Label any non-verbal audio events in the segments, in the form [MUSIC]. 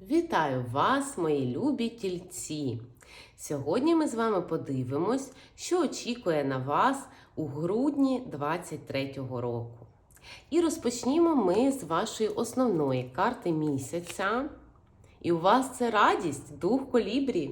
Вітаю вас, мої любі тільці! Сьогодні ми з вами подивимось, що очікує на вас у грудні 23-го року. І розпочнімо ми з вашої основної карти місяця. І у вас це радість, дух колібрі.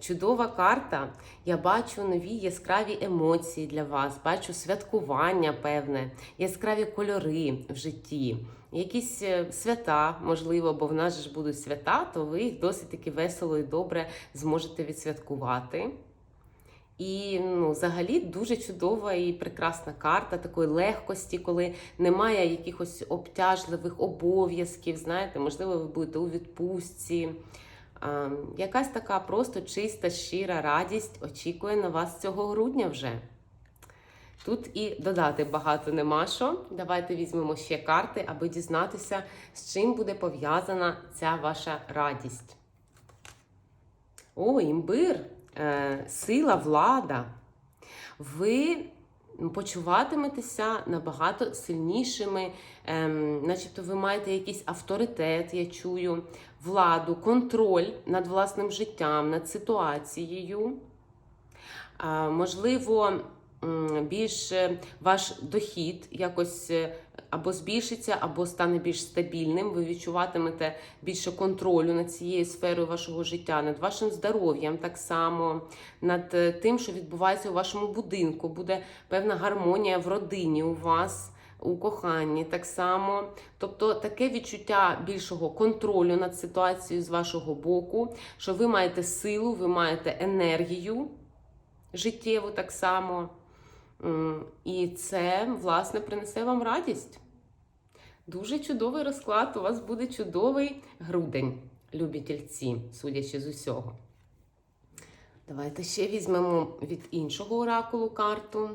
Чудова карта. Я бачу нові яскраві емоції для вас, бачу святкування певне, яскраві кольори в житті, якісь е, свята, можливо, бо в нас ж будуть свята, то ви їх досить таки весело і добре зможете відсвяткувати. І ну, взагалі дуже чудова і прекрасна карта такої легкості, коли немає якихось обтяжливих обов'язків. Знаєте, можливо, ви будете у відпустці. А, якась така просто чиста, щира радість очікує на вас цього грудня вже. Тут і додати багато нема що. Давайте візьмемо ще карти, аби дізнатися, з чим буде пов'язана ця ваша радість. О, імбир! Е, сила, влада. Ви почуватиметеся набагато сильнішими, ем, начебто ви маєте якийсь авторитет, я чую, владу, контроль над власним життям, над ситуацією. Можливо, більш ваш дохід якось е, або збільшиться, або стане більш стабільним. Ви відчуватимете більше контролю над цією сферою вашого життя, над вашим здоров'ям, так само, над е, тим, що відбувається у вашому будинку. Буде певна гармонія в родині у вас. У коханні так само, тобто таке відчуття більшого контролю над ситуацією з вашого боку, що ви маєте силу, ви маєте енергію життєву так само. І це, власне, принесе вам радість. Дуже чудовий розклад. У вас буде чудовий грудень, любі тільці, судячи з усього. Давайте ще візьмемо від іншого оракулу карту.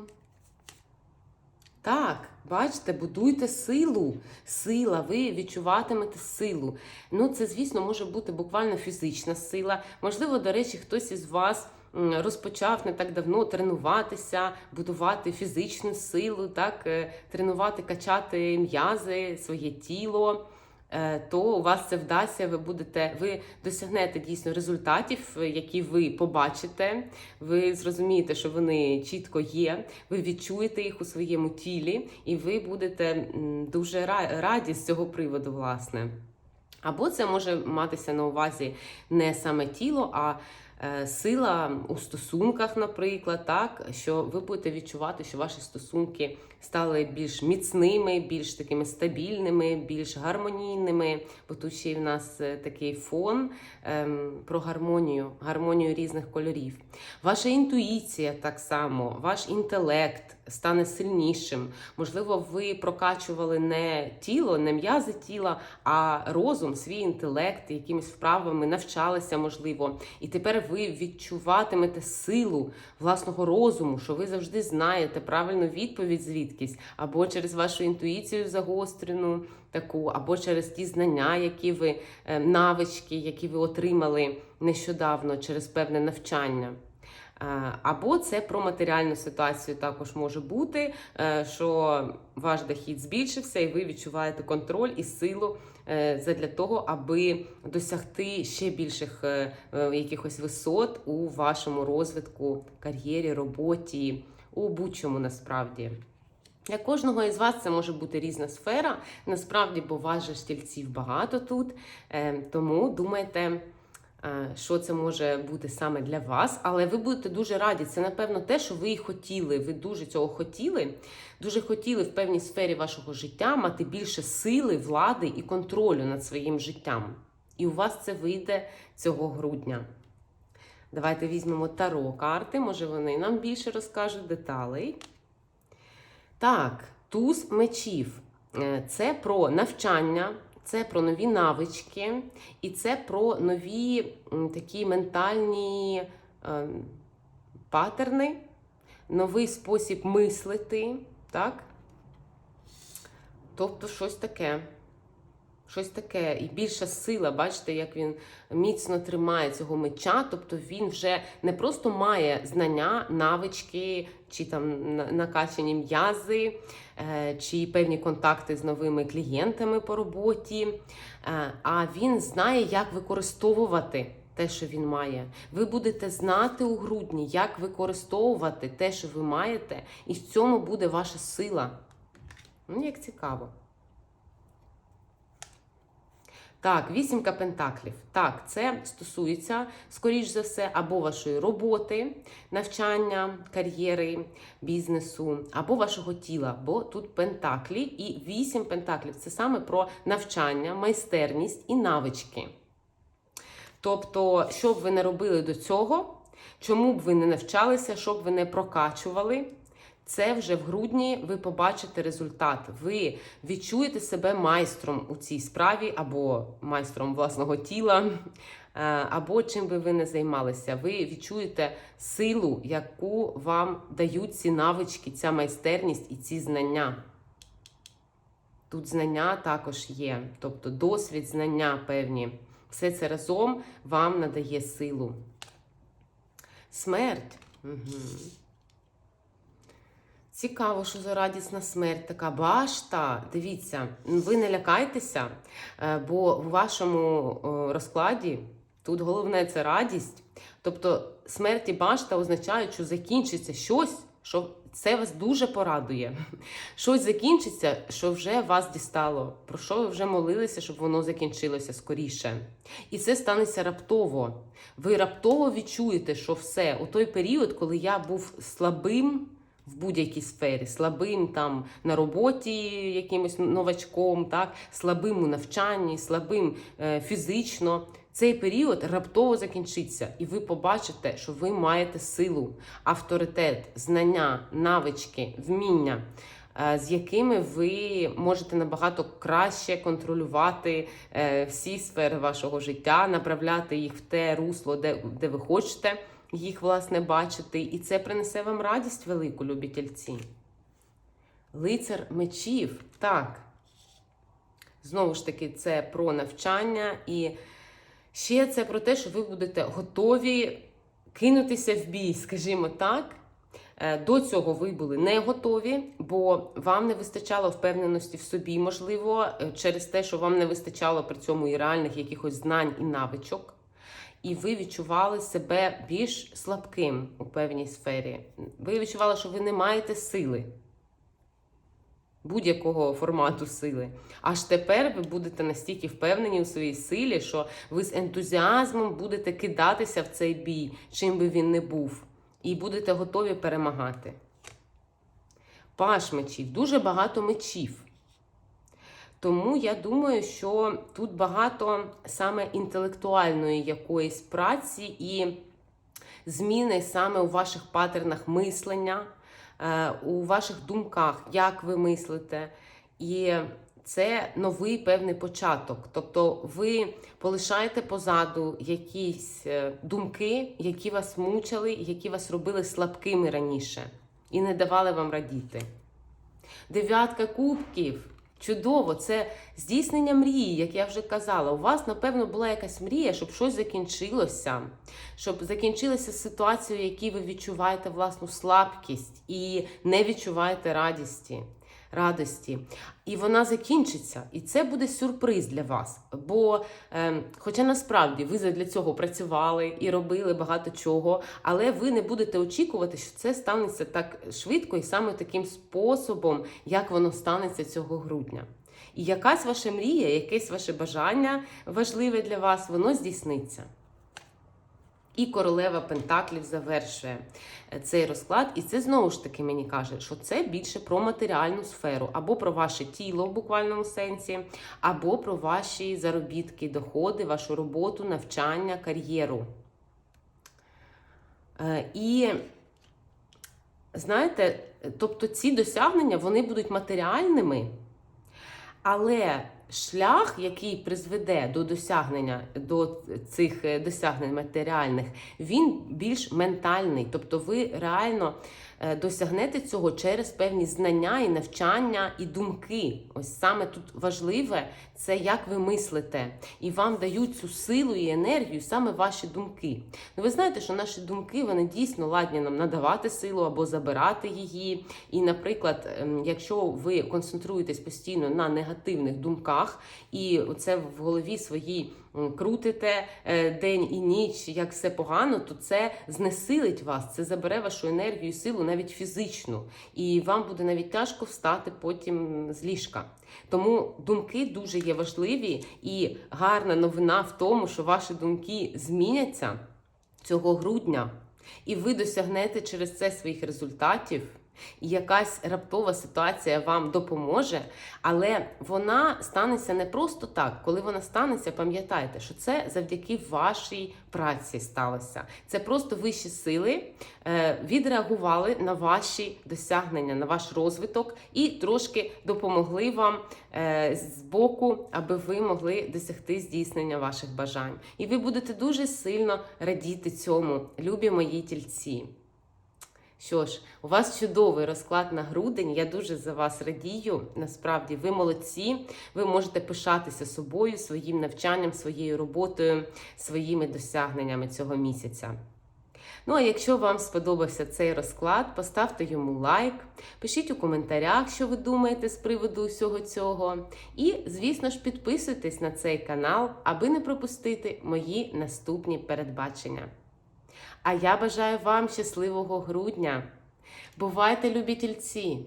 Так, бачите, будуйте силу. Сила, ви відчуватимете силу. Ну, це, звісно, може бути буквально фізична сила. Можливо, до речі, хтось із вас розпочав не так давно тренуватися, будувати фізичну силу, так, е, тренувати, качати м'язи, своє тіло. е, То у вас це вдасться, ви будете, ви досягнете дійсно результатів, е, які ви побачите. Ви зрозумієте, що вони чітко є. Ви відчуєте їх у своєму тілі, і ви будете дуже раді з цього приводу, власне. Або це може матися на увазі не саме тіло, а сила у стосунках, наприклад, так, що ви будете відчувати, що ваші стосунки стали більш міцними, більш такими стабільними, більш гармонійними. Бо тут ще й в нас е, такий фон ем, про гармонію, гармонію різних кольорів. Ваша інтуїція так само, ваш інтелект стане сильнішим. Можливо, ви прокачували не тіло, не м'язи тіла, а розум, свій інтелект, якимись вправами навчалися, можливо. І тепер ви відчуватимете силу власного розуму, що ви завжди знаєте правильну відповідь звідкись, або через вашу інтуїцію загострену таку, або через ті знання, які ви е, навички, які ви отримали нещодавно через певне навчання. Е, Або це про матеріальну ситуацію також може бути, е, що ваш дохід збільшився, і ви відчуваєте контроль і силу е, задля того, аби досягти ще більших якихось висот у вашому розвитку, кар'єрі, роботі, у будь-чому насправді. Для кожного із вас це може бути різна сфера. Насправді, бо вас стільців багато тут. Тому думайте, що це може бути саме для вас. Але ви будете дуже раді. Це, напевно, те, що ви і хотіли. Ви дуже цього хотіли. Дуже хотіли в певній сфері вашого життя мати більше сили, влади і контролю над своїм життям. І у вас це вийде цього грудня. Давайте візьмемо таро карти, може вони нам більше розкажуть деталей. Так, туз мечів. Е, Це про навчання, це про нові навички, і це про нові такі ментальні е, патерни, новий спосіб мислити, так? Тобто щось таке. Щось таке, і більша сила, бачите, як він міцно тримає цього меча. Тобто він вже не просто має знання, навички чи там на- накачані м'язи, е, чи певні контакти з новими клієнтами по роботі, е, а він знає, як використовувати. Те, що він має, ви будете знати у грудні, як використовувати те, що ви маєте, і в цьому буде ваша сила. Ну, як цікаво. Так, вісімка пентаклів. Так, це стосується, скоріш за все, або вашої роботи, навчання, кар'єри, бізнесу, або вашого тіла, бо тут пентаклі і вісім пентаклів це саме про навчання, майстерність і навички. Тобто, що б ви не робили до цього, чому б ви не навчалися, що б ви не прокачували, це вже в грудні ви побачите результат. Ви відчуєте себе майстром у цій справі, або майстром власного тіла, е, або чим би ви не займалися. Ви відчуєте силу, яку вам дають ці навички, ця майстерність і ці знання. Тут знання також є, тобто досвід, знання певні. Все це разом вам надає силу. Смерть. Угу. Цікаво, що за радісна смерть така башта. Дивіться, ви не лякайтеся, е, бо в вашому розкладі тут головне це радість. Тобто смерть і башта означають, що закінчиться щось, що це вас дуже порадує. [LAUGHS] Щось закінчиться, що вже вас дістало, про що ви вже молилися, щоб воно закінчилося скоріше. І це станеться раптово. Ви раптово відчуєте, що все у той період, коли я був слабим в будь-якій сфері, слабим там на роботі, якимось новачком, так, слабим у навчанні, слабим е, фізично. Цей період раптово закінчиться, і ви побачите, що ви маєте силу, авторитет, знання, навички, вміння, е, з якими ви можете набагато краще контролювати е, всі сфери вашого життя, направляти їх в те русло, де, де ви хочете їх, власне, бачити. І це принесе вам радість велику, любі тільці. Лицар мечів. Так. Знову ж таки, це про навчання і. Ще це про те, що ви будете готові кинутися в бій, скажімо так. Е, До цього ви були не готові, бо вам не вистачало впевненості в собі, можливо, е, через те, що вам не вистачало при цьому і реальних якихось знань і навичок. І ви відчували себе більш слабким у певній сфері. Ви відчували, що ви не маєте сили будь-якого формату сили. Аж тепер ви будете настільки впевнені у своїй силі, що ви з ентузіазмом будете кидатися в цей бій, чим би він не був, і будете готові перемагати. Паш мечів, дуже багато мечів. Тому я думаю, що тут багато саме інтелектуальної якоїсь праці і зміни саме у ваших патернах мислення, е, у ваших думках, як ви мислите. І це новий певний початок. Тобто ви полишаєте позаду якісь е, думки, які вас мучили, які вас робили слабкими раніше і не давали вам радіти. Дев'ятка кубків. Чудово, це здійснення мрії, як я вже казала. У вас, напевно, була якась мрія, щоб щось закінчилося, щоб закінчилася ситуація, в якій ви відчуваєте власну слабкість і не відчуваєте радісті. Радості, і вона закінчиться, і це буде сюрприз для вас. Бо, е, хоча насправді ви для цього працювали і робили багато чого, але ви не будете очікувати, що це станеться так швидко і саме таким способом, як воно станеться цього грудня. І якась ваша мрія, якесь ваше бажання важливе для вас, воно здійсниться. І королева Пентаклів завершує е, цей розклад. І це знову ж таки мені каже, що це більше про матеріальну сферу, або про ваше тіло в буквальному сенсі, або про ваші заробітки, доходи, вашу роботу, навчання, кар'єру. Е, І знаєте, тобто ці досягнення вони будуть матеріальними, але шлях, який призведе до досягнення до цих е, досягнень матеріальних, він більш ментальний. Тобто ви реально досягнете цього через певні знання і навчання і думки. Ось саме тут важливе це як ви мислите, і вам дають цю силу і енергію саме ваші думки. Ну, ви знаєте, що наші думки вони дійсно ладні нам надавати силу або забирати її. І, наприклад, ем, якщо ви концентруєтесь постійно на негативних думках, і це в голові своїй крутите е, день і ніч, як все погано, то це знесилить вас, це забере вашу енергію силу навіть фізичну, і вам буде навіть тяжко встати потім з ліжка. Тому думки дуже є важливі, і гарна новина в тому, що ваші думки зміняться цього грудня, і ви досягнете через це своїх результатів. І якась раптова ситуація вам допоможе, але вона станеться не просто так. Коли вона станеться, пам'ятайте, що це завдяки вашій праці сталося. Це просто вищі сили е, відреагували на ваші досягнення, на ваш розвиток і трошки допомогли вам е, з боку, аби ви могли досягти здійснення ваших бажань. І ви будете дуже сильно радіти цьому, любі мої тільці. Що ж, у вас чудовий розклад на грудень. Я дуже за вас радію. Насправді, ви молодці. Ви можете пишатися собою, своїм навчанням, своєю роботою, своїми досягненнями цього місяця. Ну, а якщо вам сподобався цей розклад, поставте йому лайк, пишіть у коментарях, що ви думаєте з приводу усього цього. І, звісно ж, підписуйтесь на цей канал, аби не пропустити мої наступні передбачення. А я бажаю вам щасливого грудня. Бувайте, любі тільці!